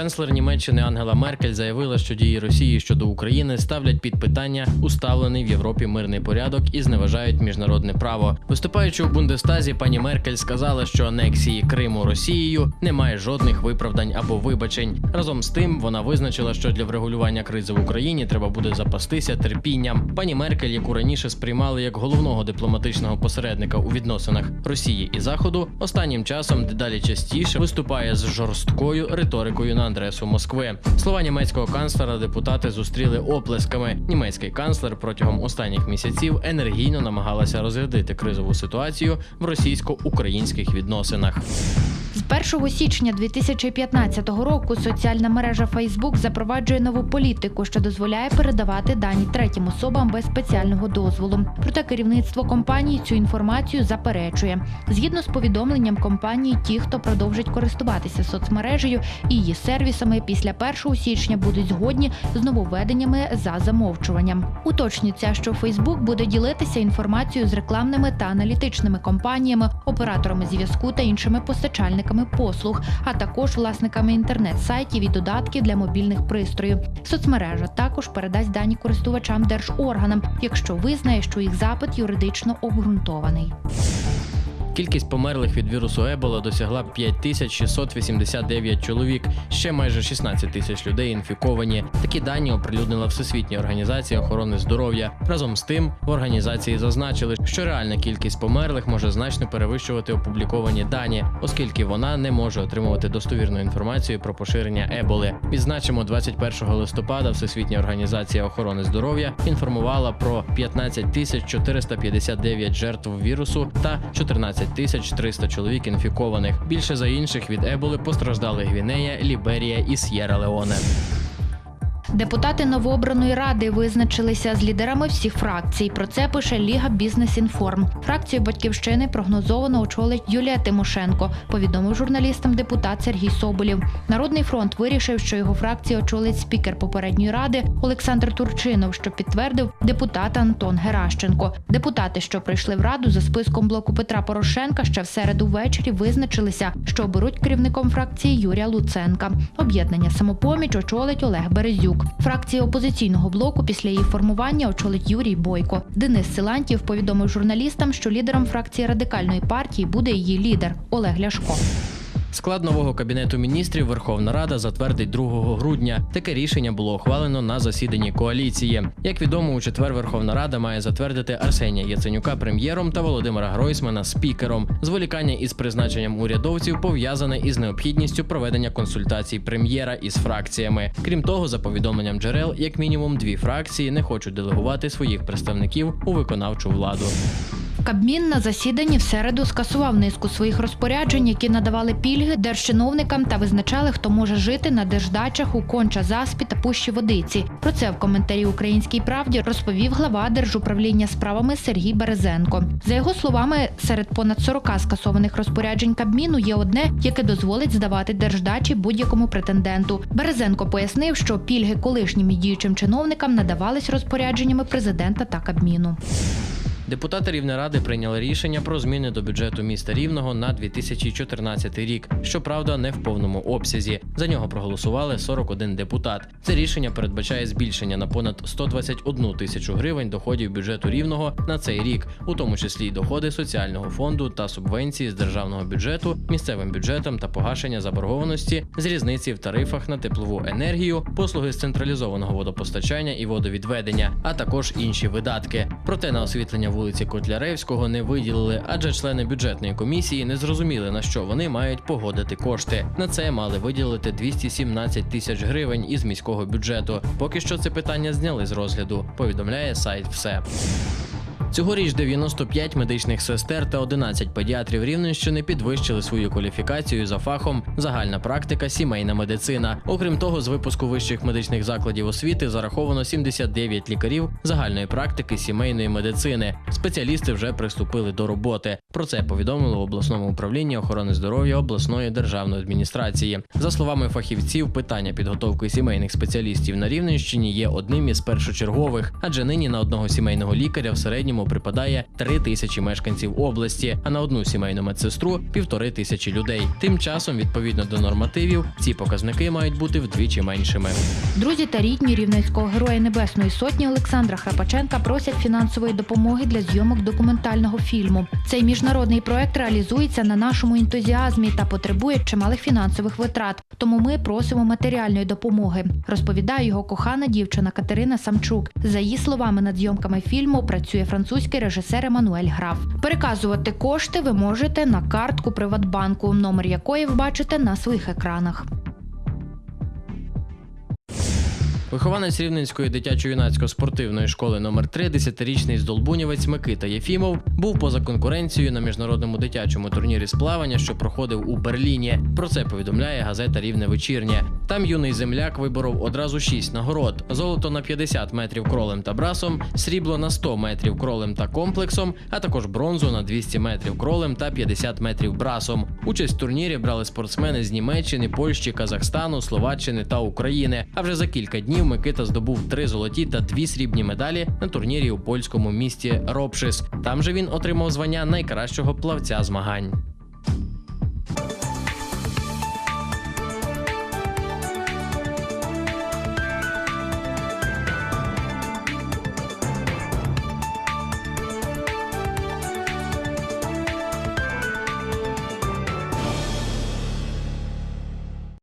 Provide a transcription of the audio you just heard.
Канцлер Німеччини Ангела Меркель заявила, що дії Росії щодо України ставлять під питання уставлений в Європі мирний порядок і зневажають міжнародне право. Виступаючи у Бундестазі, пані Меркель сказала, що анексії Криму Росією немає жодних виправдань або вибачень. Разом з тим, вона визначила, що для врегулювання кризи в Україні треба буде запастися терпінням. Пані Меркель, яку раніше сприймали як головного дипломатичного посередника у відносинах Росії і Заходу, останнім часом дедалі частіше виступає з жорсткою риторикою на адресу Москви. Слова німецького канцлера депутати зустріли оплесками. Німецький канцлер протягом останніх місяців енергійно намагалася розрядити кризову ситуацію в російсько-українських відносинах. З 1 січня 2015 року соціальна мережа Facebook запроваджує нову політику, що дозволяє передавати дані третім особам без спеціального дозволу. Проте керівництво компанії цю інформацію заперечує. Згідно з повідомленням компанії, ті, хто продовжить користуватися соцмережею і її сервісами, після 1 січня будуть згодні з нововведеннями за замовчуванням. Уточнюється, що Facebook буде ділитися інформацією з рекламними та аналітичними компаніями, операторами зв'язку та іншими постачальниками послуг, а також власниками інтернет-сайтів і додатків для мобільних пристроїв. Соцмережа також передасть дані користувачам держорганам, якщо визнає, що їх запит юридично обґрунтований. Кількість померлих від вірусу Ебола досягла 5689 чоловік. Ще майже 16 тисяч людей інфіковані. Такі дані оприлюднила Всесвітня організація охорони здоров'я. Разом з тим в організації зазначили, що реальна кількість померлих може значно перевищувати опубліковані дані, оскільки вона не може отримувати достовірну інформацію про поширення Еболи. Відзначимо 21 листопада Всесвітня організація охорони здоров'я інформувала про 15 тисяч 459 жертв вірусу та 14 тисяч 300 чоловік інфікованих. Більше за інших від Еболи постраждали Гвінея, Ліберія і С'єра Леоне. Депутати новообраної ради визначилися з лідерами всіх фракцій. Про це пише Ліга Бізнес Інформ. Фракцію батьківщини прогнозовано очолить Юлія Тимошенко. Повідомив журналістам депутат Сергій Соболєв. Народний фронт вирішив, що його фракцію очолить спікер попередньої ради Олександр Турчинов, що підтвердив депутат Антон Геращенко. Депутати, що прийшли в раду за списком блоку Петра Порошенка, ще в середу ввечері визначилися, що оберуть керівником фракції Юрія Луценка. Об'єднання самопоміч очолить Олег Березюк. Фракцію опозиційного блоку після її формування очолить Юрій Бойко. Денис Силантів повідомив журналістам, що лідером фракції радикальної партії буде її лідер Олег Ляшко. Склад нового кабінету міністрів Верховна Рада затвердить 2 грудня. Таке рішення було ухвалено на засіданні коаліції. Як відомо, у четвер Верховна Рада має затвердити Арсенія Яценюка прем'єром та Володимира Гройсмана спікером. Зволікання із призначенням урядовців пов'язане із необхідністю проведення консультацій прем'єра із фракціями. Крім того, за повідомленням джерел, як мінімум дві фракції не хочуть делегувати своїх представників у виконавчу владу. Кабмін на засіданні в середу скасував низку своїх розпоряджень, які надавали пільги держчиновникам та визначали, хто може жити на держдачах у конча заспі та пущі водиці. Про це в коментарі Українській правді розповів глава держуправління справами Сергій Березенко. За його словами, серед понад 40 скасованих розпоряджень Кабміну є одне, яке дозволить здавати держдачі будь-якому претенденту. Березенко пояснив, що пільги колишнім і діючим чиновникам надавались розпорядженнями президента та Кабміну. Депутати Рівнеради прийняли рішення про зміни до бюджету міста Рівного на 2014 рік. Щоправда, не в повному обсязі. За нього проголосували 41 депутат. Це рішення передбачає збільшення на понад 121 тисячу гривень доходів бюджету рівного на цей рік, у тому числі й доходи соціального фонду та субвенції з державного бюджету, місцевим бюджетом та погашення заборгованості з різниці в тарифах на теплову енергію, послуги з централізованого водопостачання і водовідведення, а також інші видатки. Проте на освітлення вулиці Котляревського не виділили, адже члени бюджетної комісії не зрозуміли на що вони мають погодити кошти. На це мали виділити 217 тисяч гривень із міського бюджету. Поки що це питання зняли з розгляду. Повідомляє сайт все. Цьогоріч 95 медичних сестер та 11 педіатрів Рівненщини підвищили свою кваліфікацію за фахом загальна практика, сімейна медицина. Окрім того, з випуску вищих медичних закладів освіти зараховано 79 лікарів загальної практики сімейної медицини. Спеціалісти вже приступили до роботи. Про це повідомили в обласному управлінні охорони здоров'я обласної державної адміністрації. За словами фахівців, питання підготовки сімейних спеціалістів на Рівненщині є одним із першочергових, адже нині на одного сімейного лікаря в середньому рівному припадає 3 тисячі мешканців області, а на одну сімейну медсестру півтори тисячі людей. Тим часом, відповідно до нормативів, ці показники мають бути вдвічі меншими. Друзі та рідні рівненського героя Небесної Сотні Олександра Храпаченка просять фінансової допомоги для зйомок документального фільму. Цей міжнародний проект реалізується на нашому ентузіазмі та потребує чималих фінансових витрат. Тому ми просимо матеріальної допомоги. Розповідає його кохана дівчина Катерина Самчук. За її словами, над зйомками фільму працює французький режисер Еммануель Граф. Переказувати кошти ви можете на картку Приватбанку, номер якої ви бачите на своїх екранах. Вихованець Рівненської дитячо-юнацько-спортивної школи номер 3 десятирічний здолбунівець Микита Єфімов був поза конкуренцією на міжнародному дитячому турнірі з плавання, що проходив у Берліні. Про це повідомляє газета Рівне вечірнє. Там юний земляк виборов одразу шість нагород: золото на 50 метрів кролем та брасом, срібло на 100 метрів кролем та комплексом, а також бронзу на 200 метрів кролем та 50 метрів брасом. Участь в турнірі брали спортсмени з Німеччини, Польщі, Казахстану, Словаччини та України. А вже за кілька днів Микита здобув три золоті та дві срібні медалі на турнірі у польському місті Ропшис. Там же він отримав звання найкращого плавця змагань.